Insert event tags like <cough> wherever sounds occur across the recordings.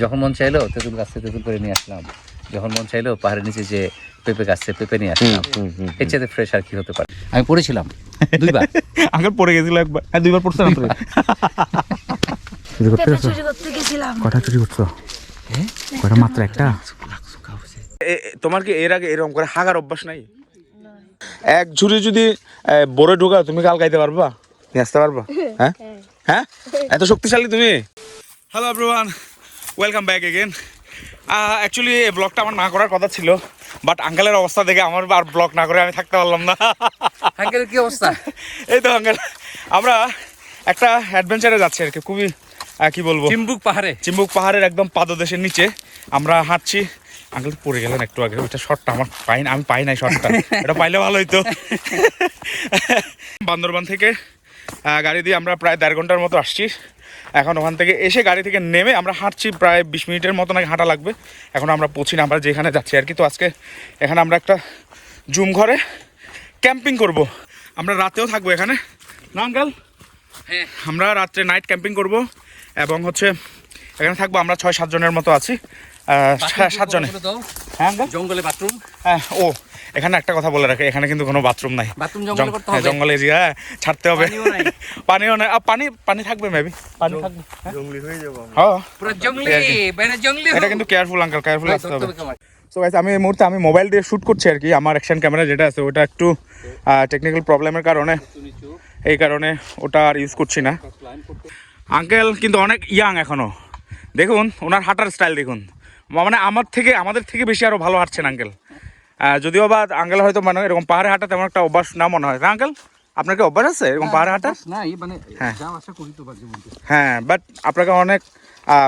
যখন মন চাইলো তেঁতুল গাছ থেকে তেঁতুল করে নিয়ে আসলাম। যখন মন চাইলো পাহাড়ের নিচে যে পেঁপে গাছ থেকে পেঁপে নিয়ে আসলাম। এর চাইতে ফ্রেশ আর কি হতে পারে। আমি পড়েছিলাম দুইবার। <laughs> আঙ্কেল পড়ে গেছিল একবার। হ্যাঁ দুইবার পড়ছে না চুরি করতে গেছিলাম। কটা চুরি করছ? কটা মাত্র একটা? তোমার কি এর আগে এরকম করে হাগার অভ্যাস নাই? এক ঝুড়ি যদি বড়ে ঢোকা তুমি কাল গাইতে পারবা? নিয়ে আসতে পারবা? <laughs> হ্যাঁ? হ্যাঁ? এত শক্তিশালী তুমি? Hello everyone welcome back again actually এই ব্লগটা আমার না করার কথা ছিল বাট আঙ্কেলের অবস্থা দেখে আমার আর ব্লগ না করে আমি থাকতে পারলাম না। আঙ্কেল কি অবস্থা? এই তো আঙ্কেল আমরা একটা অ্যাডভেঞ্চারে যাচ্ছি আর কি খুবই কি বলব? চিম্বুক পাহাড়ে। চিম্বুক পাহাড়ের একদম পাদদেশের নিচে আমরা হাঁটছি। আঙ্কেল পড়ে গেলেন একটু আগে ওইটা শর্টটা আমার পাই না আমি পাই নাই শর্টটা এটা পাইলে ভালো হইতো। বান্দরবান থেকে গাড়ি দিয়ে আমরা প্রায় দেড় ঘণ্টার মতো আসছি। এখন ওখান থেকে এসে গাড়ি থেকে নেমে আমরা হাঁটছি প্রায় বিশ মিনিটের মতো নাকি হাঁটা লাগবে। এখন আমরা পৌঁছি না আমরা যেখানে যাচ্ছি আর কি। তো আজকে এখানে আমরা একটা জুম ঘরে ক্যাম্পিং করব। আমরা রাতেও থাকব এখানে। না আঙ্কেল? হ্যাঁ। আমরা রাত্রে নাইট ক্যাম্পিং করব এবং হচ্ছে এখানে থাকব আমরা ছয় সাতজনের মতো আছি। সাতজনে। হ্যাঁ? জঙ্গলে বাথরুম হ্যাঁ, ও এখানে একটা কথা বলে রাখে এখানে কিন্তু কোনো বাথরুম নাই। বাথরুম জঙ্গলে করতে হ্যাঁ, হবে জঙ্গলে এরিয়া হ্যাঁ, ছাড়তে হবে। পানিও নাই। <laughs> পানি পানি থাকবে মেবি পানি থাকবে হ্যাঁ। পুরো জঙ্গলি। বাইরে জঙ্গলি এটা কিন্তু কেয়ারফুল আঙ্কেল কেয়ারফুল আসতে হবে। সো গাইস আমি এই মুহূর্তে আমি মোবাইল দিয়ে শ্যুট করছি আর কি। আমার অ্যাকশন ক্যামেরা যেটা আছে ওটা একটু টেকনিক্যাল প্রবলেমের কারণে। এই কারণে ওটা আর ইউজ করছি না। আঙ্কেল কিন্তু অনেক ইয়াং এখনও। দেখুন ওনার হাঁটার স্টাইল দেখুন। মানে আমার থেকে আমাদের থেকে বেশি আরও ভালো হাঁটছেন আঙ্কেল। যদিও বা আঙ্কেল হয়তো মানে এরকম পাহাড়ে হাঁটা তেমন একটা অভ্যাস না মনে হয়। না আঙ্কেল? আপনার কি অভ্যাস আছে এরকম পাহাড়ে হাঁটা? মানে হ্যাঁ। হ্যাঁ বাট আপনাকে অনেক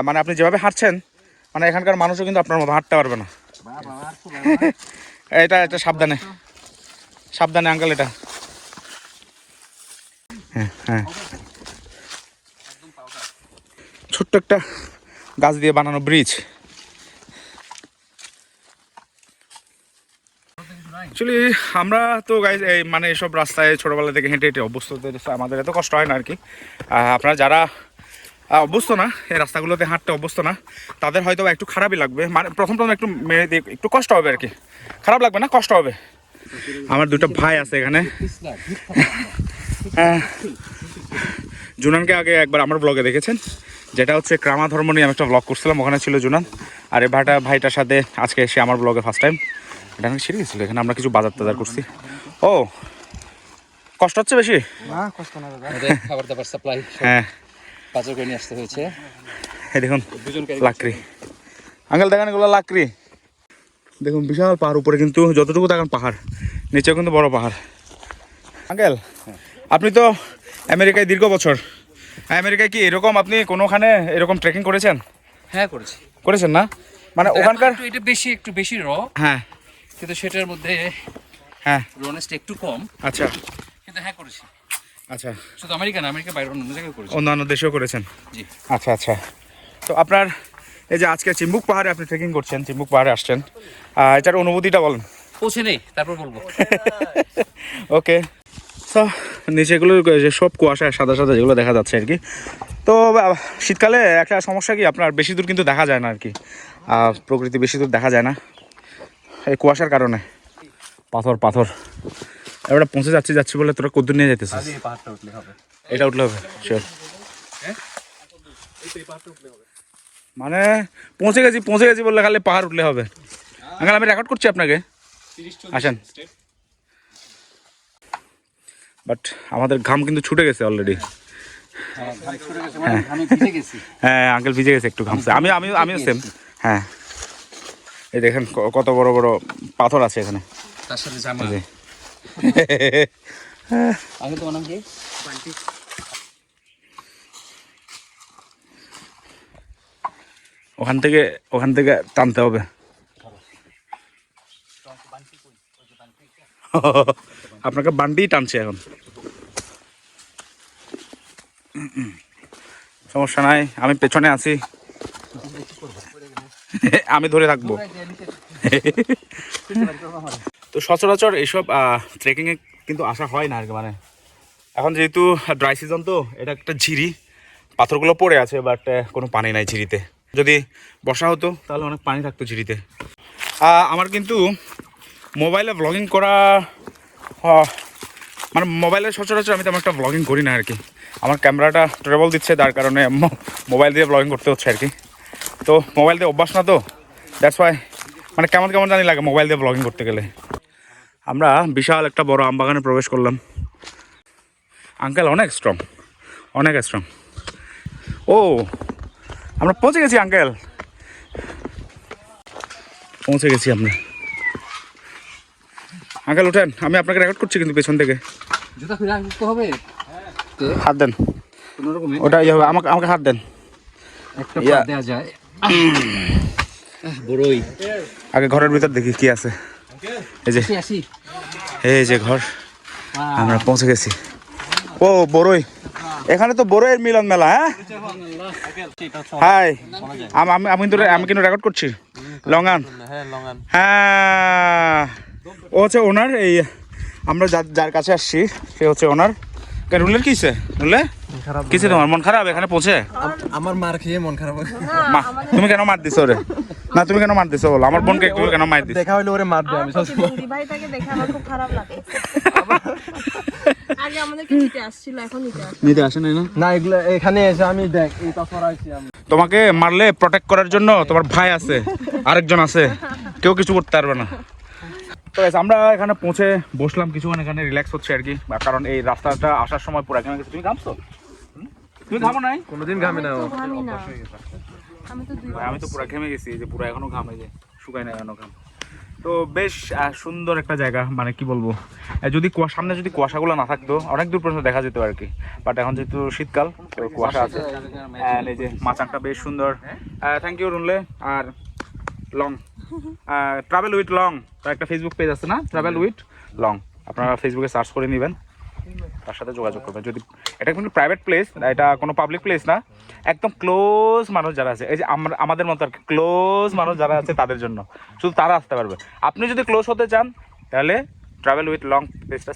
মানে আপনি যেভাবে হাঁটছেন মানে এখানকার মানুষও কিন্তু আপনার মতো হাঁটতে পারবে না। <laughs> এটা এটা সাবধানে। সাবধানে আঙ্কেল এটা। হ্যাঁ হ্যাঁ। ছোট্ট একটা গাছ দিয়ে বানানো ব্রিজ অ্যাকচুয়ালি আমরা তো গাইজ মানে এসব রাস্তায় ছোটোবেলা থেকে হেঁটে হেঁটে অভ্যস্ত আমাদের এত কষ্ট হয় না আর কি আপনারা যারা অভ্যস্ত না, এই রাস্তাগুলোতে হাঁটতে অভ্যস্ত না, তাদের হয়তো একটু খারাপই লাগবে। মানে প্রথম প্রথম একটু মেরে দিয়ে একটু কষ্ট হবে আর কি খারাপ লাগবে না, কষ্ট হবে। আমার দুটো ভাই আছে এখানে। জুনানকে আগে একবার আমার ব্লগে দেখেছেন, যেটা হচ্ছে ক্রামা ধর্ম নিয়ে আমি একটা ব্লগ করছিলাম, ওখানে ছিল জুনান। আর এই ভাইটা ভাইটার সাথে আজকে এসে আমার ব্লগে ফার্স্ট টাইম এটা আমি ছিঁড়ে গেছিল এখানে আমরা কিছু বাজার টাজার করছি। ও কষ্ট হচ্ছে বেশি? খাবার দাবার সাপ্লাই হ্যাঁ। বাজার করে নিয়ে আসতে হয়েছে। এই দেখুন লাকড়ি। আঙ্কেল দেখেন এগুলো লাকড়ি। দেখুন বিশাল পাহাড় উপরে কিন্তু যতটুকু দেখেন পাহাড় নিচেও কিন্তু বড় পাহাড়। আঙ্কেল আপনি তো আমেরিকায় দীর্ঘ বছর। আমেরিকায় কি এরকম আপনি কোনোখানে এরকম ট্রেকিং করেছেন? হ্যাঁ করেছি। করেছেন না? মানে ওখানকার একটু এটা বেশি একটু বেশি র হ্যাঁ। কিন্তু সেটার মধ্যে হ্যাঁ। রনেসটা একটু কম। আচ্ছা। কিন্তু হ্যাঁ করেছি। আচ্ছা। শুধু আমেরিকা না আমেরিকা বাইরে অন্য জায়গায় করেছি। অন্যান্য দেশেও করেছেন? জি। আচ্ছা আচ্ছা। তো আপনার এই যে আজকে চিম্বুক পাহাড়ে আপনি ট্রেকিং করছেন চিম্বুক পাহাড়ে আসছেন এটার অনুভূতিটা বলেন। পৌঁছে নেই তারপর বলব। <laughs> ওকে তো নিচেগুলো যে সব কুয়াশা সাদা সাদা যেগুলো দেখা যাচ্ছে আর কি। তো শীতকালে একটা সমস্যা কি আপনার বেশি দূর কিন্তু দেখা যায় না আর কি। প্রকৃতি বেশি দূর দেখা যায় না। এই কুয়াশার কারণে। পাথর পাথর। এবারে পৌঁছে যাচ্ছি যাচ্ছি বলে তোরা কদ্দূর নিয়ে যেতেছিস এটা উঠলে হবে শিওর মানে পৌঁছে গেছি পৌঁছে গেছি বললে খালি পাহাড় উঠলে হবে। আঙ্কাল আমি রেকর্ড করছি আপনাকে। আসেন। বাট আমাদের ঘাম কিন্তু ছুটে গেছে অলরেডি হ্যাঁ আঙ্কেল ভিজে গেছে। একটু ঘামছে। আমি আমি আমিও সেম হ্যাঁ। এই দেখেন ক- কত বড় বড় পাথর আছে এখানে। তার সাথে জামা। আগে <laughs> তোমার নাম কি? ওখান থেকে ওখান থেকে টানতে হবে। <laughs> আপনাকে বান্ডি টানছে এখন। সমস্যা নাই আমি পেছনে আছি। আমি ধরে থাকব। তো সচরাচর এইসব ট্রেকিংয়ে কিন্তু আসা হয় না আর কি মানে এখন যেহেতু ড্রাই সিজন তো, এটা একটা ঝিরি, পাথরগুলো পড়ে আছে বাট কোনো পানি নাই ঝিরিতে। যদি বসা হতো, তাহলে অনেক পানি থাকতো ঝিরিতে। আমার কিন্তু মোবাইলে ব্লগিং করা মানে মোবাইলে সচরাচর আমি তেমন একটা ব্লগিং করি না আর কি। আমার ক্যামেরাটা ট্রেবল দিচ্ছে, তার কারণে মোবাইল দিয়ে ব্লগিং করতে হচ্ছে আর কি। তো মোবাইল দিয়ে অভ্যাস না তো? দ্যাটস ওয়াই মানে কেমন কেমন জানি লাগে মোবাইল দিয়ে ব্লগিং করতে গেলে। আমরা বিশাল একটা বড় আম বাগানে প্রবেশ করলাম। আঙ্কেল অনেক স্ট্রং অনেক স্ট্রং ও আমরা পৌঁছে গেছি আঙ্কেল পৌঁছে গেছি আমরা। আঙ্কেল উঠেন। আমি আপনাকে রেকর্ড করছি কিন্তু পেছন থেকে। হবে? হাত দেন। কোনো রকমে? ওটা ইয়ে হবে আমাকে আমাকে হাত দেন। একটা দেওয়া যায়। বড়ই। আগে ঘরের ভিতর দেখি কি আছে। এই যে এই যে ঘর। আমরা পৌঁছে গেছি। ও, বড়ই। এখানে তো বড়ইয়ের মিলন মেলা হ্যাঁ? হাই। আম- আমি কিন্তু আমি কিন্তু রেকর্ড করছি। লঙ্গান। হ্যাঁ। ও হচ্ছে ওনার এই আমরা যার যার কাছে আসছি, সে হচ্ছে ওনার রুলের কিসে রুলে? কিসে তোমার? মন খারাপ? এখানে পৌঁছে? আমার মার খেয়ে মন খারাপ মা তুমি কেন মার দিছো রে? না তুমি কেন মার দিছো বলো? আমার বোনকে একটু কেন মার দিছো? দেখা হইলে ওরে মারবে আমি সব প্রতিদিন ভাইটাকে দেখে আমার খুব খারাপ লাগে। আগে আমাদেরকে নিতে আসছিল এখন নিতে আসছে। নিতে আসে না? না এগুলো এখানে এসে আমি দেখ আমি। তোমাকে মারলে প্রোটেক্ট করার জন্য তোমার ভাই আছে আরেকজন আছে। কেউ কিছু করতে পারবে না। তো আমরা এখানে পৌঁছে বসলাম কিছুক্ষণ এখানে রিল্যাক্স হচ্ছে আর কি। কারণ এই রাস্তাটা আসার সময় পুরো এখানে তুমি হুম? তুমি ঘামো নাই? কোনোদিন ঘামে না আমি তো দুই ভাই, আমি তো পুরো ঘেমে গেছি যে পুরো এখনও ঘামে যে শুকায় না এখনও ঘাম। তো বেশ আহ, সুন্দর একটা জায়গা মানে কি বলব? যদি কুয়া- সামনে যদি কুয়াশাগুলো না থাকতো অনেক দূর পর্যন্ত দেখা যেত আর কি। বাট এখন যেহেতু শীতকাল তো কুয়াশা আছে। এই যে মাচাংটা বেশ সুন্দর। থ্যাংক ইউ রুনলে। আর লং। ট্রাভেল উইথ লং তার একটা ফেসবুক পেজ আছে না? ট্রাভেল উইথ লং আপনারা ফেসবুকে সার্চ করে নেবেন। তার সাথে যোগাযোগ করবেন। যদি এটা কিন্তু প্রাইভেট প্লেস এটা কোনো পাবলিক প্লেস না একদম ক্লোজ মানুষ যারা আছে এই যে আমরা আমাদের মতো আর কি ক্লোজ মানুষ যারা আছে তাদের জন্য। শুধু তারা আসতে পারবে। আপনি যদি ক্লোজ হতে চান তাহলে ট্রাভেল উইথ লং পেজটা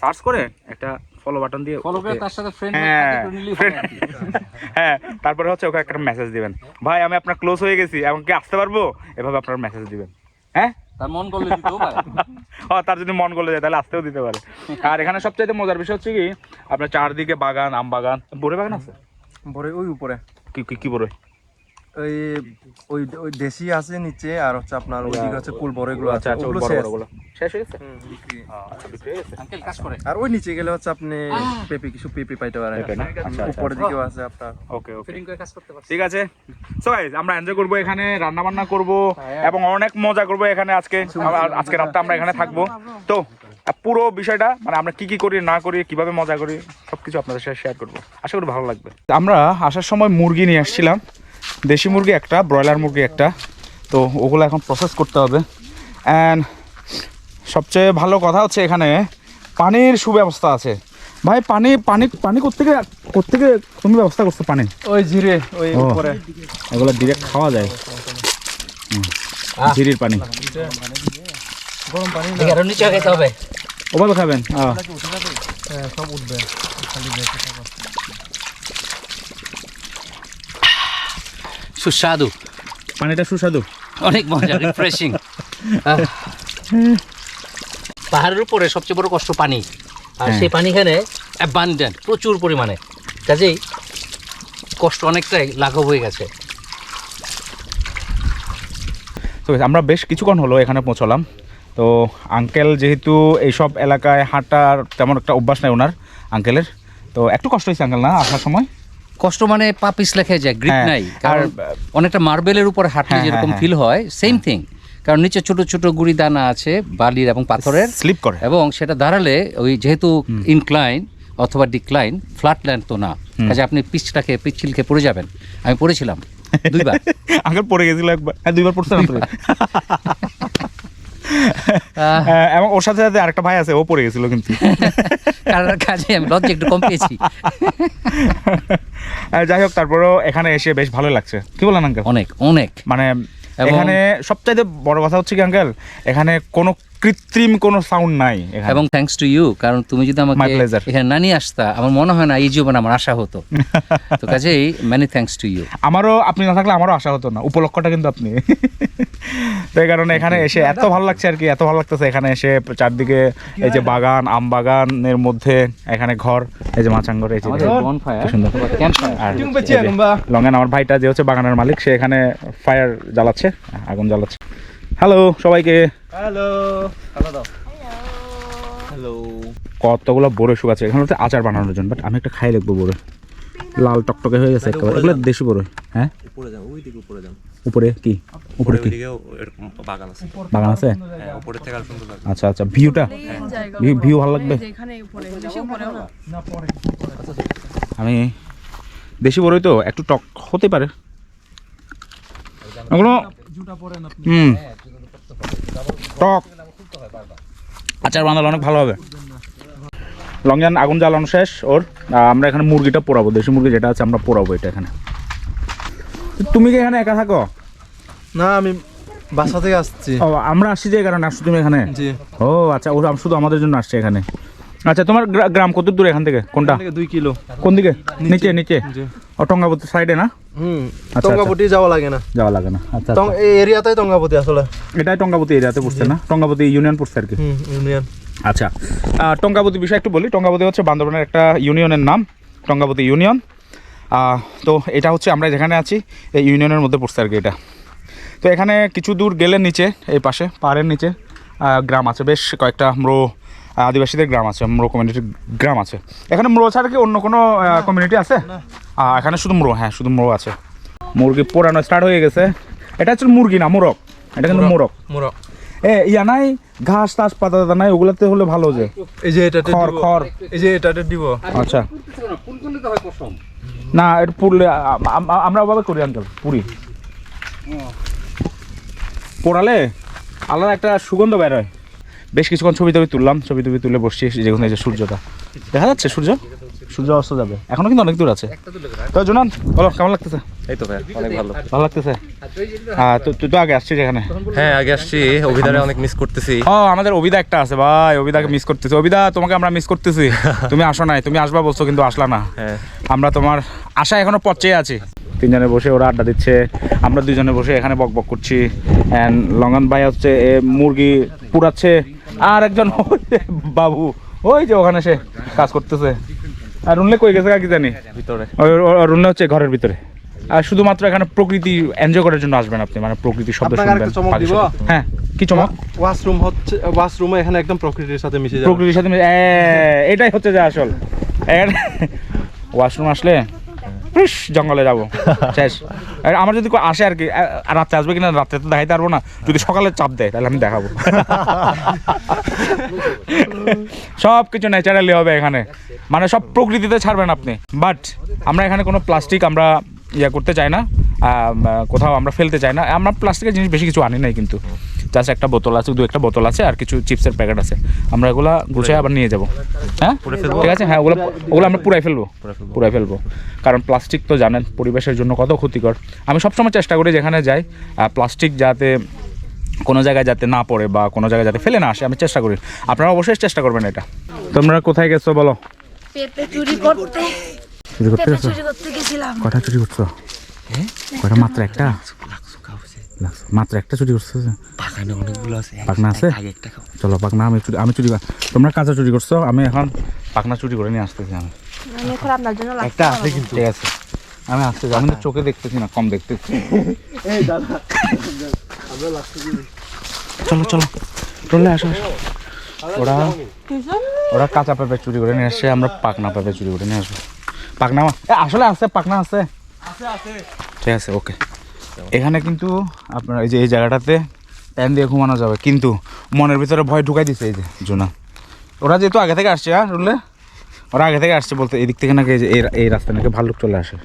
সার্চ করে একটা ফলো বাটন দিয়ে ফলো করে তার সাথে ফ্রেন্ড হ্যাঁ হ্যাঁ তারপরে হচ্ছে ওকে একটা মেসেজ দিবেন। ভাই আমি আপনার ক্লোজ হয়ে গেছি এমনকি আসতে পারব? এভাবে আপনার মেসেজ দিবেন। হ্যাঁ? তার মন করলে দিতেও পারে। ও <laughs> তার যদি মন করলে যায় তাহলে আসতেও দিতে পারে। আর এখানে সবচাইতে মজার বিষয় হচ্ছে কি আপনার চারদিকে বাগান আম বাগান। বড়ে বাগান আছে? ভরে ওই উপরে। কি কি কি বড়ে ওই ওই ওই দেশি আছে নিচে আর হচ্ছে আপনার ওইদিকে হচ্ছে কুল বড় এগুলো আছে। আচ্ছা আচ্ছা ওগুলো শেষ। হয়ে গেছে? হুম, বিক্রি। আচ্ছা বিক্রি হয়ে গেছে? আঙ্কেল কাজ করে। আর ওই নিচে গেলে হচ্ছে আপনি পেঁপে কিছু পেঁপে পাইতে পারেন? আচ্ছা, আচ্ছা, দিকেও আছে আপনার। ওকে ওকে। কাজ করতে পারছে। ঠিক আছে। সো গাইজ আমরা এনজয় করব এখানে রান্না বান্না করব এবং অনেক মজা করব এখানে আজকে। আজকে রাতটা আমরা এখানে থাকব। তো পুরো বিষয়টা মানে আমরা কি কি করি না করি কীভাবে মজা করি সবকিছু আপনাদের সাথে শেয়ার করব। আশা করি ভালো লাগবে। আমরা আসার সময় মুরগি নিয়ে আসছিলাম। দেশি মুরগি একটা ব্রয়লার মুরগি একটা। তো ওগুলো এখন প্রসেস করতে হবে। অ্যান্ড সবচেয়ে ভালো কথা হচ্ছে এখানে পানির সুব্যবস্থা আছে। ভাই পানি পানি পানি কোথেকে কোথেকে তুমি ব্যবস্থা করছ পানি? ওই জিরে ওই। উপরে। এগুলো ডিরেক্ট খাওয়া যায়। ঝিরির পানি। গরম পানি ঠিক আছে নিচে হবে। ওভাবে খাবেন? হ্যাঁ, সব উঠবে। খালি বেশি থাকো। সুস্বাদু। পানিটা সুস্বাদু। অনেক মজা রিফ্রেশিং <laughs> পাহাড়ের উপরে সবচেয়ে বড় কষ্ট পানি। আর হ্যাঁ। সেই পানি এখানে অ্যাবান্ডেন্ট প্রচুর পরিমাণে। কাজেই কষ্ট অনেকটাই লাঘব হয়ে গেছে। তো আমরা বেশ কিছুক্ষণ হলো এখানে পৌঁছলাম। তো আঙ্কেল যেহেতু এইসব এলাকায় হাঁটার তেমন একটা অভ্যাস নাই ওনার আঙ্কেলের তো একটু কষ্ট হয়েছে আঙ্কেল না আসার সময়? কষ্ট মানে পা পিছলে খেয়ে যায় গ্রিপ হ্যাঁ, নাই। আর- অনেকটা মার্বেলের উপর হাঁটলে হ্যাঁ, যেরকম হ্যাঁ, ফিল হয় সেম থিং কারণ নিচে ছোট ছোট গুড়ি দানা আছে বালির এবং পাথরের। স্লিপ করে। এবং সেটা দাঁড়ালে ওই যেহেতু ইনক্লাইন অথবা ডিক্লাইন ফ্ল্যাট ল্যান্ড তো না। কাজে আপনি পিচটাকে পিচ্ছিল খেয়ে পড়ে যাবেন। আমি পড়েছিলাম দুইবার। <laughs> আঙ্কেল পড়ে গেছিল একবার। হ্যাঁ দুইবার পড়ছে না তুমি? আহ, হ্যাঁ, এবং ওর সাথে সাথে আরেকটা ভাই আছে ও পড়ে গেছিল কিন্তু। কারণ কাজে আমি লজ্জা একটু কম পেয়েছি। যাই হোক তারপরেও এখানে এসে বেশ ভালো লাগছে। কি বলেন আঙ্কেল? অনেক অনেক। মানে এখানে সবচাইতে বড় কথা হচ্ছে কি আঙ্কেল এখানে কোনো কৃত্রিম কোনো সাউন্ড নাই এবং থ্যাঙ্কস টু ইউ কারণ তুমি যদি আমাকে এখানে না নিয়ে আসতা আমার মনে হয় না এই জীবন আমার আশা হতো। <laughs> তো কাজেই মেনি থ্যাঙ্কস টু ইউ আমারও আপনি না থাকলে আমারও আশা হতো না উপলক্ষটা কিন্তু আপনি। <laughs> তো এই কারণে এখানে এসে এত ভালো লাগছে আর কি এত ভালো লাগতেছে এখানে এসে চারদিকে এই যে বাগান আম বাগানের মধ্যে এখানে ঘর এই যে এই যে আর লঙ্গান আমার ভাইটা যে হচ্ছে বাগানের মালিক সে এখানে ফায়ার জ্বালাচ্ছে আগুন জ্বালাচ্ছে। হ্যালো সবাইকে। হ্যালো হ্যালো দাও। হ্যালো কতগুলো বড়ে শুকাচ্ছে এখানে হচ্ছে আচার বানানোর জন্য বাট আমি একটা খাই লিখব বড়ে। লাল টকটকে হয়ে গেছে একেবারে। এগুলো দেশি বড়ে হ্যাঁ? উপরে যান ওই দিকে উপরে যান উপরে কি? উপরে কি? এরকম বাগান আছে। বাগান আছে? হ্যাঁ উপরে থেকে আর সুন্দর লাগবে। আচ্ছা আচ্ছা ভিউটা? ভিউ ভিউ ভালো লাগবে? যেখানে উপরে বেশি উপরেও না। আমি দেশি বড়ই তো একটু টক হতে পারে। হুম। টক। আচার বানালে অনেক ভালো হবে। লংজান আগুন জ্বালানো শেষ ওর আমরা এখানে মুরগিটা পোড়াবো দেশি মুরগি যেটা আছে আমরা পোড়াবো এটা এখানে। তুমি কি এখানে একা থাকো? না আমি বাসা থেকে আসছি। ও আমরা আসছি যে কারণে আসছো তুমি এখানে? ও আচ্ছা ও আম- শুধু আমাদের জন্য আসছে এখানে। আচ্ছা তোমার গ্রাম কত দূর এখান থেকে? কোনটা? দুই কিলো। কোন দিকে? নিচে। নিচে ও টঙ্গাবতী সাইডে না? হুম আচ্ছা। যাওয়া লাগে না। যাওয়া লাগে না। আচ্ছা এই এরিয়াতেই টঙ্গাপতি আসলে। এটাই টঙ্গাবতী এরিয়াতে পড়ছে না? টঙ্গাবতী ইউনিয়ন পড়ছে আর কি? ইউনিয়ন। আচ্ছা। আহ, টঙ্গাবতী বিষয় একটু বলি। টঙ্গাবতী হচ্ছে বান্দরবানের একটা ইউনিয়নের নাম টঙ্গাবতী ইউনিয়ন। তো এটা হচ্ছে আমরা যেখানে আছি এই ইউনিয়নের মধ্যে পড়ছে আর কি এটা। তো এখানে কিছু দূর গেলে নিচে এই পাশে পাহাড়ের নিচে গ্রাম আছে। বেশ কয়েকটা ম্রো আদিবাসীদের গ্রাম আছে ম্রো কমিউনিটির গ্রাম আছে। এখানে ম্রো ছাড়া কি অন্য কোনো কমিউনিটি আছে? এখানে শুধু ম্রো হ্যাঁ শুধু ম্রো আছে। মুরগি পোড়ানো স্টার্ট হয়ে গেছে। এটা হচ্ছে মুরগি না মোরগ। এটা কিন্তু মোরগ মোরা এ ইয়া নাই ঘাস টাস পাতা টাতা নাই ওগুলাতে হলে ভালো যে। এই যে এটাতে খড় খড়। এই যে এটাতে দিব। আচ্ছা। না এটা আ- আমরা ওভাবে করি আঙ্কেল পুরি পোড়ালে আলাদা একটা সুগন্ধ বের হয়। বেশ কিছুক্ষণ ছবি টবি তুললাম ছবি টবি তুলে বসছি যেখানে এই যে সূর্যটা। দেখা যাচ্ছে সূর্য? সূর্য অস্ত যাবে। এখনও কিন্তু অনেক দূর আছে। তো জোনান বলো কেমন লাগতেছে? এই তো ভাই অনেক ভালো। ভালো লাগতেছে? হ্যাঁ তো তুই তো আগে আসছিস এখানে হ্যাঁ আগে আসছি। অভিধারে অনেক মিস করতেছি। ও আমাদের অবিদা একটা আছে ভাই অবিদাকে মিস করতেছি। অবিদা তোমাকে আমরা মিস করতেছি। তুমি আসো নাই তুমি আসবা বলছো কিন্তু আসলা না। হ্যাঁ। আমরা তোমার আশা এখনও পচে আছি। তিনজনে বসে ওরা আড্ডা দিচ্ছে আমরা দুজনে বসে এখানে বক বক করছি। অ্যান্ড লঙ্গন ভাই হচ্ছে মুরগি পুড়াচ্ছে। আর একজন বাবু ওই যে ওখানে সে কাজ করতেছে। আর রুনলে কই গেছে কি জানি? ভিতরে। রুনলে হচ্ছে ঘরের ভিতরে। আর শুধুমাত্র এখানে প্রকৃতি এনজয় করার জন্য আসবেন আপনি মানে প্রকৃতির শব্দ আপনাকে শুনবেন চমক দিব? হ্যাঁ কি চমক? ওয়াশরুম হচ্ছে ওয়াশরুমে এখানে একদম প্রকৃতির সাথে মিশে যাবে। প্রকৃতির সাথে এটাই হচ্ছে যে আসল। ওয়াশরুম আসলে জঙ্গলে যাব। শেষ। আমার যদি কেউ আসে আর কি রাত্রে আসবে কিনা রাত্রে তো দেখাইতে পারব না। যদি সকালে চাপ দেয়, তাহলে আমি দেখাবো। সব কিছু ন্যাচারালি হবে এখানে। মানে সব প্রকৃতিতে ছাড়বেন আপনি। বাট আমরা এখানে কোনো প্লাস্টিক আমরা ইয়া করতে চাই না। কোথাও আমরা ফেলতে চাই না। আমরা প্লাস্টিকের জিনিস বেশি কিছু আনি নাই কিন্তু। জাস্ট একটা বোতল আছে দু একটা বোতল আছে আর কিছু চিপসের প্যাকেট আছে। আমরা এগুলা গুছিয়ে আবার নিয়ে যাব। হ্যাঁ? ঠিক আছে? হ্যাঁ ওগুলো ওগুলো আমরা পুরাই ফেলব। পুরাই ফেলব। কারণ প্লাস্টিক তো জানেন পরিবেশের জন্য কত ক্ষতিকর। আমি সবসময় চেষ্টা করি যেখানে যাই প্লাস্টিক যাতে কোনো জায়গায় যাতে না পড়ে বা কোনো জায়গায় যাতে ফেলে না আসে আমি চেষ্টা করি। আপনারা অবশ্যই চেষ্টা করবেন এটা। তোমরা কোথায় গেছো বলো? পেঁপে চুরি করতে। চুরি করতে চুরি করতে গেছিলাম। কটা চুরি করছ? কটা মাত্র একটা? লাগছে। মাত্র একটা চুরি করছ বাগানে অনেকগুলো আছে পাকনা আছে? আগে একটা খাও চলো পাকনা আমি চুরি আমি চুরি তোমরা কাঁচা চুরি করছ আমি এখন পাকনা চুরি করে নিয়ে আসতেছি আমি। আমি আপনার জন্য একটা আছে কিন্তু। ঠিক আছে। আমি আসতেছি আমি তো চোখে দেখতেছি না কম দেখতেছি। চলো চলো। চলে আসো আসো। ওরা ওরা কাঁচা পেঁপে চুরি করে নিয়ে আসছে আমরা পাকনা পেঁপে চুরি করে নিয়ে আসব। পাকনা এ, আসলে আছে পাকনা আছে। ঠিক আছে ওকে। এখানে কিন্তু আপনার এই যে এই জায়গাটাতে প্যান দিয়ে ঘুমানো যাবে। কিন্তু মনের ভিতরে ভয় ঢুকাই দিছে এই যে জোনা। ওরা যেহেতু আগে থেকে আসছে হ্যাঁ রুলে ওরা আগে থেকে আসছে বলতে এদিক থেকে নাকি এই এই রাস্তা নাকি ভাল্লুক চলে আসে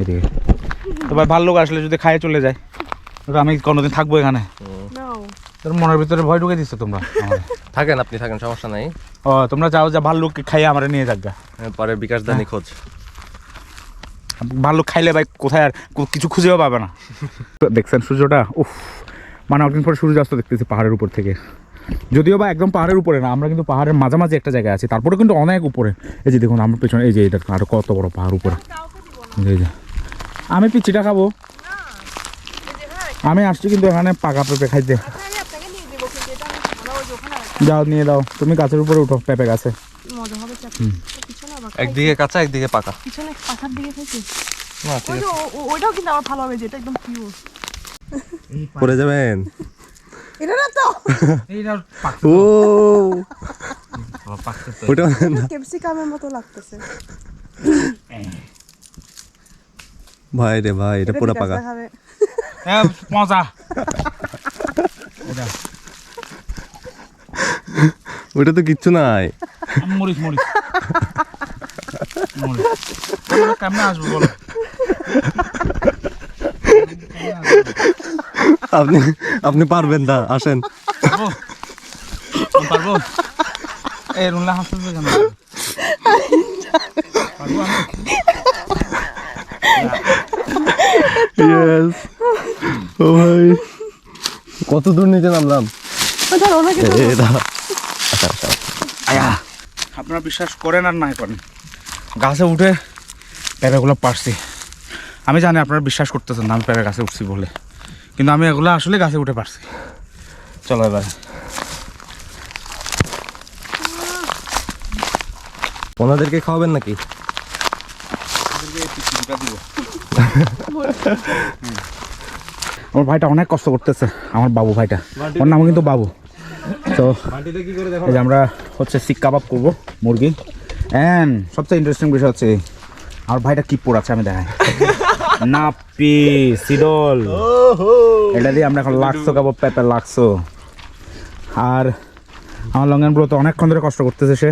এদিকে। তো ভাই ভাল্লুক আসলে যদি খাইয়ে চলে যায় তো আমি কোনোদিন থাকব এখানে। তোর মনের ভিতরে ভয় ঢুকে দিচ্ছে তোমরা। <laughs> থাকেন আপনি থাকেন সমস্যা নাই। ও তোমরা চাও যে ভাল্লুক খাইয়ে আমার নিয়ে যাক পরে বিকাশ দানি খোঁজ। ভাল্লুক খাইলে ভাই কোথায় আর কো- কিছু খুঁজেও পাবে না। তো <laughs> দেখছেন সূর্যটা? উফ মানে অনেকদিন পর সূর্যাস্ত দেখতেছি পাহাড়ের উপর থেকে। যদিও বা একদম পাহাড়ের উপরে না আমরা কিন্তু পাহাড়ের মাঝামাঝি একটা জায়গায় আছি। তারপরে কিন্তু অনেক উপরে। এই যে দেখুন আমার পেছনে এই যে এটা আরও কত বড় পাহাড় উপরে। এই যে। আমি পিচিটা খাব? আমি আসছি কিন্তু এখানে পাকা পেঁপে খাইতে। যাও নিয়ে দাও তুমি গাছের উপরে উঠো পেঁপে গাছে। মজা হবে একদিকে কাঁচা একদিকে পাকা। পিছনে দিকে না ঠিক ওইটাও কিন্তু আমার ভালো হবে যেটা একদম পিওর পড়ে যাবেন? এটা না তো। ও। ওটা ক্যাপসিকামের মতো লাগতেছে। ভাই রে ভাই এটা পুরো পাকা। মজা। ওটা। তো কিচ্ছু নাই। মরিস মরিস কেমনে আসব বলো? আপনি আপনি পারবেন না আসেন। পারব? এই রুনলা হাসতেছে কেন? পারব ইয়েস ও ভাই কত দূর নিচে নামলাম? দাঁড়া। আয়া আপনারা বিশ্বাস করেন আর নাই করেন। গাছে উঠে প্যারাগুলো পারছি আমি জানি আপনারা বিশ্বাস করতেছেন না আমি প্যারা গাছে উঠছি বলে। কিন্তু আমি এগুলো আসলে গাছে উঠে পারছি চলো এবার। ওনাদেরকে খাওয়াবেন নাকি? আমার ভাইটা অনেক কষ্ট করতেছে আমার বাবু ভাইটা। ওর নামও কিন্তু বাবু। তো এই যে আমরা হচ্ছে শিক কাবাব করব মুরগি অ্যান্ড সবচেয়ে ইন্টারেস্টিং বিষয় হচ্ছে আমার ভাইটা কি পড়াচ্ছে আমি দেখাই। <laughs> নাপি সিডল। এটা দিয়ে আমরা এখন লাক্সো কাবাব পেপার লাক্সো। আর আমার লঙ্গেন ব্রো তো অনেকক্ষণ ধরে কষ্ট করতেছে সে।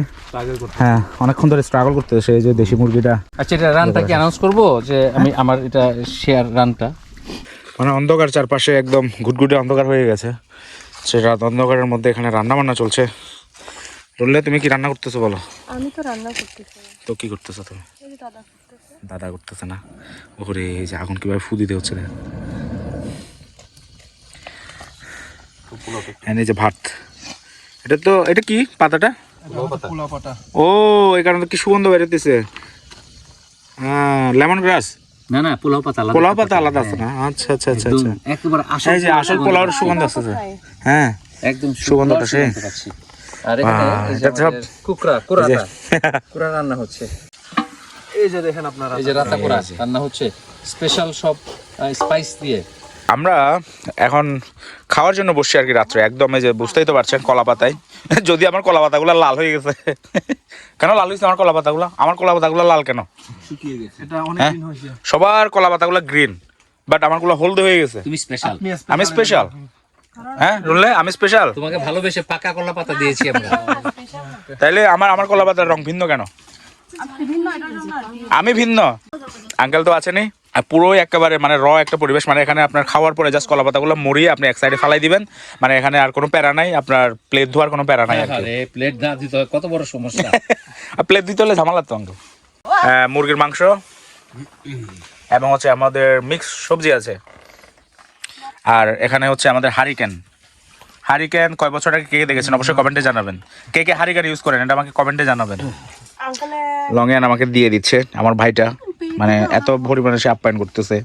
হ্যাঁ অনেকক্ষণ ধরে স্ট্রাগল করতেছে সে এই যে দেশি মুরগিটা। আচ্ছা এটা রানটা কি অ্যানাউন্স করব? যে আমি আমার এটা শেয়ার রানটা মানে অন্ধকার চারপাশে একদম ঘুটঘুটে অন্ধকার হয়ে গেছে। সে রাত অন্ধকারের মধ্যে এখানে রান্না বান্না চলছে। বললে তুমি কি রান্না করতেছো বলো? আমি তো রান্না করতেছি। তো কি করতেছো তুমি? দাদা করতেছে। দাদা করতেছে না? ওরে এই যে আগুন কীভাবে ফু দিতে হচ্ছে হ্যাঁ এই যে ভাত। এটা তো এটা কি পাতাটা? ও এই কারণে তো কি সুগন্ধ বেরোতেছে হ্যাঁ লেমন গ্রাস? না না পোলাও পাতা আলাদা। পোলাও পাতা আলাদা আছে না? আচ্ছা আচ্ছা আচ্ছা একদম আচ্ছা। একেবারে আসল এই যে আসল পোলাওর সুগন্ধ আছে হ্যাঁ। একদম সুগন্ধটা সে। সুগন্ধ পাচ্ছি। আর এখানে আহ, এই যে এটা সব- আমাদের কুকরা কুরাটা। কুরা রান্না হচ্ছে। এই যে দেখেন আপনারা এই যে রাতা কুরা রান্না হচ্ছে। স্পেশাল সব স্পাইস দিয়ে। আমরা এখন খাওয়ার জন্য বসছি আর কি রাত্রে। একদম এই যে বুঝতেই তো পারছেন কলা পাতায়। যদি আমার কলা পাতাগুলো লাল হয়ে গেছে। কেন লাল হয়েছে আমার কলা পাতাগুলো? আমার কলা পাতাগুলো লাল কেন? এটা অনেক হ্যাঁ? দিন হয়েছে। সবার কলা পাতাগুলো গ্রিন বাট আমার আমারগুলো হলদে হয়ে গেছে। তুমি স্পেশাল আমি স্পেশাল হ্যাঁ রুললে আমি স্পেশাল তোমাকে ভালোবেসে পাকা কলা পাতা দিয়েছি আমরা। তাইলে আমার আমার কলা পাতার রং ভিন্ন কেন? আমি ভিন্ন। আঙ্কেল তো আছেনই। আর পুরোই একেবারে মানে র একটা পরিবেশ। মানে এখানে আপনার খাওয়ার পরে জাস্ট কলা পাতাগুলো মরিয়ে আপনি এক সাইডে ফালাই দিবেন। মানে এখানে আর কোনো প্যারা নাই। আপনার প্লেট ধোয়ার কোনো প্যারা নাই আরে প্লেট না দিতে কত বড় সমস্যা। <laughs> আর প্লেট দিতে হলে ঝামেলা তো অঙ্ক মুরগির মাংস। এবং হচ্ছে আমাদের মিক্স সবজি আছে। আর এখানে হচ্ছে আমাদের হারিকেন। হারিকেন কয় বছর আগে কে কে দেখেছেন? অবশ্যই কমেন্টে জানাবেন। কে কে হারিকেন ইউজ করেন এটা আমাকে কমেন্টে জানাবেন। আঙ্কেলে লংয়ান আমাকে দিয়ে দিচ্ছে আমার ভাইটা। মানে এত পরিমাণে সে আপ্যায়ন করতেছে।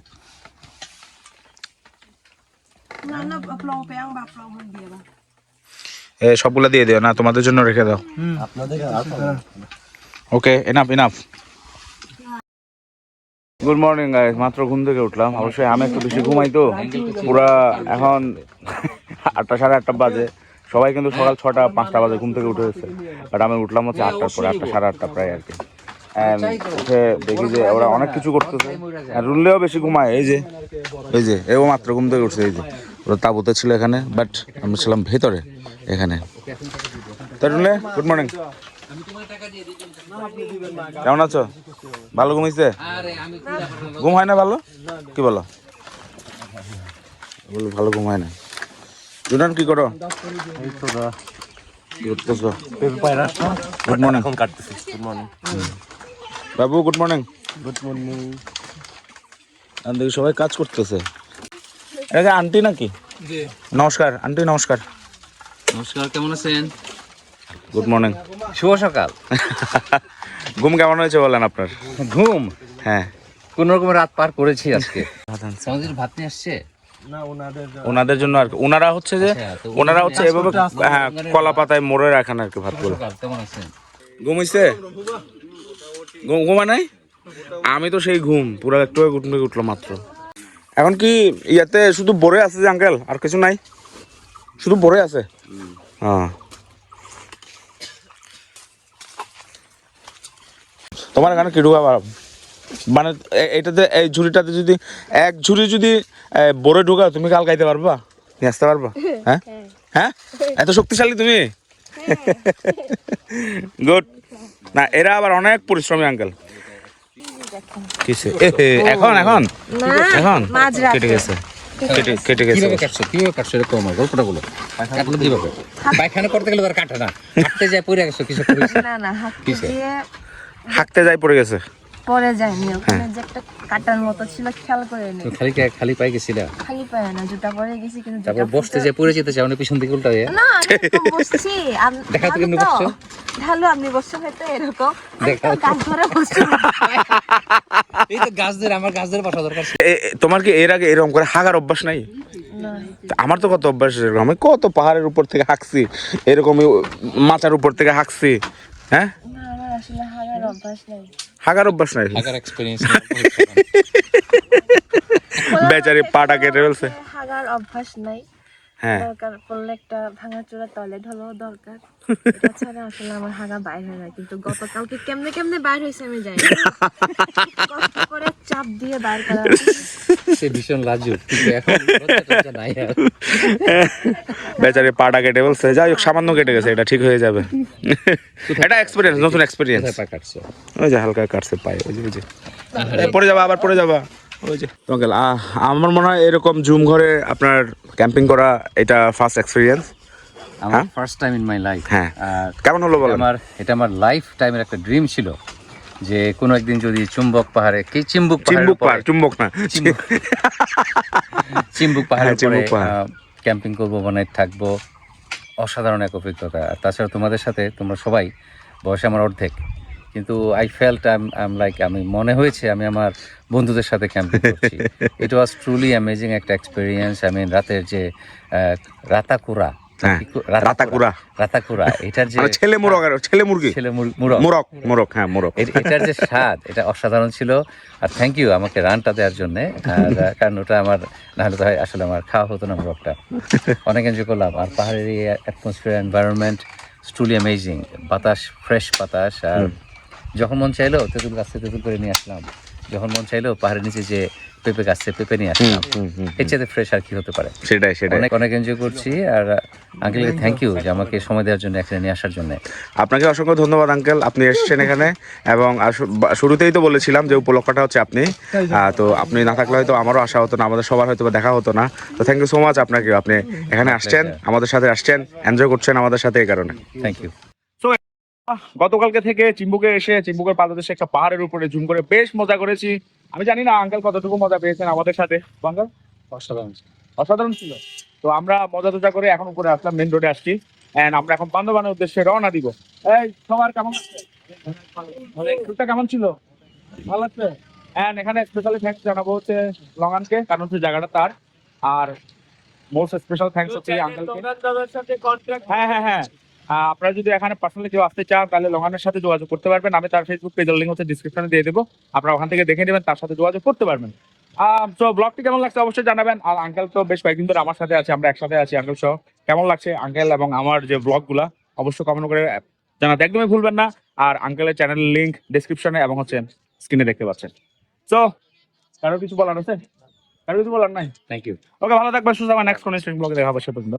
এ সবগুলা দিয়ে দিও না তোমাদের জন্য রেখে দাও। Okay enough enough good morning মাত্র ঘুম থেকে উঠলাম। অবশ্যই আমি একটু বেশি ঘুমাই তো। পুরা এখন <laughs> আটটা, সাড়ে আটটা বাজে। সবাই কিন্তু সকাল ছটা, পাঁচটা বাজে ঘুম থেকে উঠে এসেছে বাট আমি উঠলাম হচ্ছে আটটার পরে, আটটা, সাড়ে আটটা প্রায় আর কি। দেখি যে ওরা অনেক কিছু করতেছে। রুললেও বেশি ঘুমায়, এই যে। এই যে, এও মাত্র ঘুম থেকে উঠছে, এই যে। ওরা তাবুতে ছিল এখানে বাট আমি ছিলাম ভেতরে, এখানে। তাই রুলে গুড মর্নিং কেমন আছো? ভালো ঘুমাইছে? ঘুম হয় না ভালো? কি বলো? বলো ভালো ঘুম হয় না। জুনান কি করো? গুড মর্নিং গুড মর্নিং বাবু গুড মর্নিং গুড মর্নিং দেখি সবাই কাজ করতেছে। এটা আন্টি নাকি? নমস্কার আন্টি নমস্কার। নমস্কার কেমন আছেন? গুড মর্নিং শুভ সকাল। <laughs> ঘুম কেমন হয়েছে বলেন আপনার? ঘুম? হ্যাঁ। কোন রকমের রাত পার করেছি আজকে। আমাদের ভাত নিয়ে আসছে? ওনাদের ওনাদের জন্য আর কি। ওনারা হচ্ছে যে আচ্ছা, ওনারা হচ্ছে এভাবে হ্যাঁ কলা পাতায় মোড়ে রাখেন আর কি ভাতগুলো সকাল কেমন আছেন? ঘুমাইছে ঘুম ঘুমা নাই? আমি তো সেই ঘুম পুরো একটু ঘুম উঠল মাত্র। এখন কি ইয়াতে শুধু বড়ে আছে যে আঙ্কেল আর কিছু নাই? শুধু বড়ে আছে? হ্যাঁ। তোমার এখানে কি ঢুকা পারব? মানে এটাতে এই ঝুড়িটাতে যদি এক ঝুড়ি যদি বড়ে ঢুকা তুমি কাল গাইতে পারবা? নিয়ে আসতে পারবা? <laughs> হ্যাঁ? হ্যাঁ। এত শক্তিশালী তুমি? গুড। না এরা আবার অনেক পরিশ্রমী আঙ্কেল। কিসে? এখন এখন? এখন? কেটে গেছে। কেটে কেটে গেছে। কীভাবে কাটছো? কীভাবে কাটছো? এরকম আমার গল্পটা বলো। কাটলো কীভাবে পায়খানা করতে গেলে তার কাটে না। কাটতে যায় পড়ে গেছো কিছু না না? দিয়ে হাঁকতে যাই পড়ে গেছে। পরে যায়নি ওখানে যে একটা কাটার মতো ছিল খেয়াল করে নেই খালি খালি পাই গেছিলা? খালি পায় না জুতা পরে গেছি কিন্তু তারপর বসতে যে পড়ে যেতে চাও না পিছন দিকে উল্টা হয়ে না বসছি। <laughs> দেখাও তো কেমনে বসছো? ভালো আপনি বসছেন হয়তো এরকম। গাছ ধরে বসছি। <laughs> এই তো গাছদের আমার গাছদের বাসা দরকার। তোমার কি এর আগে এরকম করে হাগার অভ্যাস নাই? তা আমার তো কত অভ্যাস এরকম আমি কত পাহাড়ের উপর থেকে হাঁকছি এরকমই মাচার উপর থেকে হাঁকছি হ্যাঁ? আসলে হাগার অভ্যাস নাই। হাগার অভ্যাস নাই। আগের এক্সপেরিয়েন্স <laughs> বেচারি পাটা কেটে ফেলছে হাগার অভ্যাস নাই। হ্যাঁ। দরকার পড়লে একটা ভাঙাচোরা টয়লেট হলেও দরকার। <laughs> এটা ছাড়া আসলে আমার হাগা বাইর হয় না কিন্তু গতকালকে কেমনে কেমনে বাইর হয়েছে আমি জানি কষ্ট করে চাপ দিয়ে বাইর করা সে ভীষণ লাজুক কিন্তু এখন নাই আর। বেচারি পাটা কেটে বলছে যাই হোক সামান্য কেটে গেছে এটা ঠিক হয়ে যাবে। এটা এক্সপিরিয়েন্স নতুন এক্সপিরিয়েন্স পা কাটছো ওই যে হালকা কাটছে পায়ে ওই যে পড়ে যাবা আবার পড়ে যাবা। ওই যে। আঙ্কেল আমার মনে হয় এরকম জুম ঘরে আপনার ক্যাম্পিং করা এটা ফার্স্ট এক্সপিরিয়েন্স আমার হ্যাঁ? First time in my life হ্যাঁ। কেমন হলো বলেন? আমার এটা আমার লাইফ টাইমের একটা ড্রিম ছিল। যে কোনো একদিন যদি চুম্বক পাহাড়ে কি চিম্বুক চিম্বুক পাহাড় চুম্বক না। চিম্বুক। <laughs> পাহাড়ে হ্যাঁ, চিম্বুক পাহাড়। ক্যাম্পিং করব বানাই থাকব। অসাধারণ এক অভিজ্ঞতা। আর তাছাড়া তোমাদের সাথে তোমরা সবাই বয়সে আমার অর্ধেক। কিন্তু I felt I am like আমি মনে হয়েছে আমি আমার বন্ধুদের সাথে ক্যাম্পিং করছি। ইট ওয়াজ ট্রুলি অ্যামেজিং একটা এক্সপিরিয়েন্স আই মিন রাতের যে রাতাকুরা হ্যাঁ, রাতাকুরা। রাতাকুরা। এটার যে ছেলে মুরগ আর ছেলে মুরগি। ছেলে মুর- মুরগ। মুরগ মুরগ হ্যাঁ মুরগ। এটার যে স্বাদ এটা অসাধারণ ছিল। আর থ্যাংক ইউ আমাকে রানটা দেওয়ার জন্য। কারণ ওটা আমার না হলে তো হয় আসলে আমার খাওয়া হতো না মোরগটা। অনেক এনজয় করলাম। আর পাহাড়ের অ্যাটমসফিয়ার এনভায়রনমেন্ট ট্রুলি অ্যামেজিং বাতাস ফ্রেশ বাতাস। আর যখন মন চাইলো তেঁতুল গাছ থেকে তেঁতুল করে নিয়ে আসলাম। যখন মন চাইলো পাহাড়ের নিচে যে পেঁপে গাছ থেকে পেঁপে নিয়ে আসলাম এর চাইতে ফ্রেশ আর কি হতে পারে। সেটাই সেটাই। অনেক অনেক এনজয় করছি আর আঙ্কেলকে থ্যাংক ইউ যে আমাকে সময় দেওয়ার জন্য এখানে নিয়ে আসার জন্য। আপনাকে অসংখ্য ধন্যবাদ আঙ্কেল আপনি এসেছেন এখানে এবং শুরুতেই তো বলেছিলাম যে উপলক্ষটা হচ্ছে আপনি। তো আপনি না থাকলে হয়তো আমারও আসা হতো না আমাদের সবার হয়তো দেখা হতো না। তো থ্যাংক ইউ সো মাচ আপনাকে আপনি এখানে আসছেন আমাদের সাথে আসছেন এনজয় করছেন আমাদের সাথে এই কারণে। থ্যাংক ইউ গতকালকে থেকে চিম্বুকে এসে চিম্বুকের পাদদেশে একটা পাহাড়ের উপরে জুম করে বেশ মজা করেছি। আমি জানি না আঙ্কেল কতটুকু মজা পেয়েছেন আমাদের সাথে। আঙ্কেল? অসাধারণ অসাধারণ ছিল। তো আমরা মজা টজা করে এখন উপরে আসলাম মেন রোডে আসছি। এন্ড আমরা এখন বান্দরবানের উদ্দেশ্যে রওনা দিব। এই সবার কেমন ট্যুরটা কেমন ছিল? ভালো লাগছে? এন্ড এখানে স্পেশালি থ্যাঙ্কস জানাব হচ্ছে লঙ্গানকে কারণ হচ্ছে জায়গাটা তার। আর মোস্ট স্পেশাল থ্যাঙ্কস হচ্ছে আঙ্কেলকে হ্যাঁ হ্যাঁ হ্যাঁ। আপনারা যদি এখানে পার্সোনালি কেউ আসতে চান তাহলে লঙ্গানের সাথে যোগাযোগ করতে পারবেন। আমি তার ফেসবুক পেজের লিঙ্ক হচ্ছে ডিসক্রিপশনে দিয়ে দেবো। আপনারা ওখান থেকে দেখে নেবেন তার সাথে যোগাযোগ করতে পারবেন। তো ব্লগটি কেমন লাগছে অবশ্যই জানাবেন। আর আঙ্কেল তো বেশ কয়েকদিন ধরে আমার সাথে আছে আমরা একসাথে আছি আঙ্কেল সহ। কেমন লাগছে আঙ্কেল এবং আমার যে ব্লগগুলা অবশ্যই কমেন্ট করে জানাতে একদমই ভুলবেন না। আর আঙ্কেলের চ্যানেলের লিঙ্ক ডিসক্রিপশনে এবং হচ্ছে স্ক্রিনে দেখতে পাচ্ছেন। তো কারও কিছু বলার আছে? কারও কিছু বলার নাই? থ্যাংক ইউ ওকে ভালো থাকবেন সুস্থ আমার নেক্সট কোনো ব্লগে দেখা হবে সে পর্যন্ত।